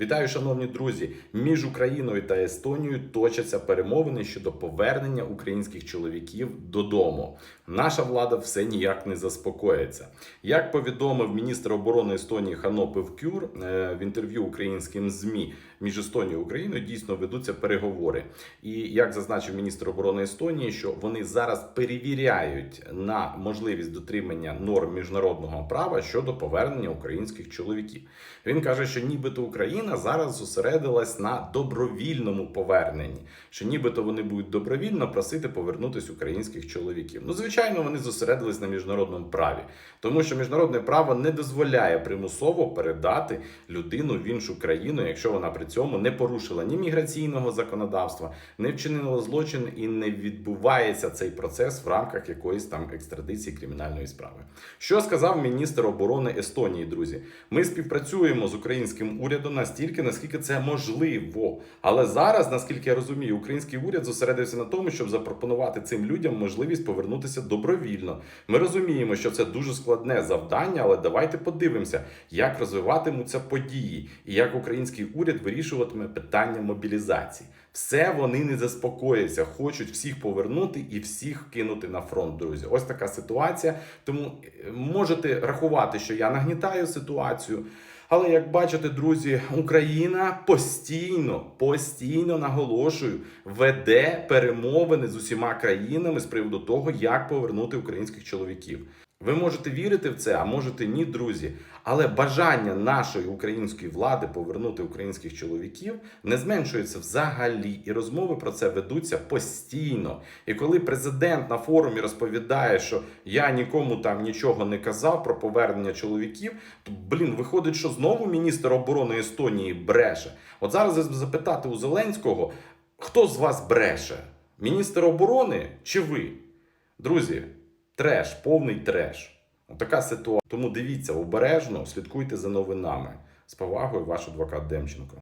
Вітаю, шановні друзі! Між Україною та Естонією точаться перемовини щодо повернення українських чоловіків додому. Наша влада все ніяк не заспокоїться. Як повідомив міністр оборони Естонії Хано Певкюр е, в інтерв'ю українським ЗМІ між Естонією і Україною дійсно ведуться переговори. І як зазначив міністр оборони Естонії, що вони зараз перевіряють на можливість дотримання норм міжнародного права щодо повернення українських чоловіків. Він каже, що нібито Україна зараз зосередилась на добровільному поверненні, що нібито вони будуть добровільно просити повернутися українських чоловіків. Ну, звичайно, вони зосередились на міжнародному праві, тому що міжнародне право не дозволяє примусово передати людину в іншу країну, якщо вона при цьому не порушила ні міграційного законодавства, не вчинила злочин і не відбувається цей процес в рамках якоїсь там екстрадиції кримінальної справи. Що сказав міністр оборони Естонії, друзі? Ми співпрацюємо з українським урядом настільки, наскільки це можливо. Але зараз, наскільки я розумію, український уряд зосередився на тому, щоб запропонувати цим людям можливість повернутися добровільно. Ми розуміємо, що це дуже складне завдання, але давайте подивимося, як розвиватимуться події і як український уряд вирішуватиме питання мобілізації. Все вони не заспокояться, хочуть всіх повернути і всіх кинути на фронт, друзі. Ось така ситуація. Тому е, можете рахувати, що я нагнітаю ситуацію. Але як бачите, друзі, Україна постійно, постійно наголошую, веде перемовини з усіма країнами з приводу того, як повернути українських чоловіків. Ви можете вірити в це, а можете ні, друзі. Але бажання нашої української влади повернути українських чоловіків не зменшується взагалі, і розмови про це ведуться постійно. І коли президент на форумі розповідає, що я нікому там нічого не казав про повернення чоловіків, то блін, виходить, що знову міністр оборони Естонії бреше. От зараз запитати у Зеленського, хто з вас бреше? Міністр оборони чи ви? Друзі, треш, повний треш. Отака ситуація. Тому дивіться обережно, слідкуйте за новинами. З повагою, ваш адвокат Демченко.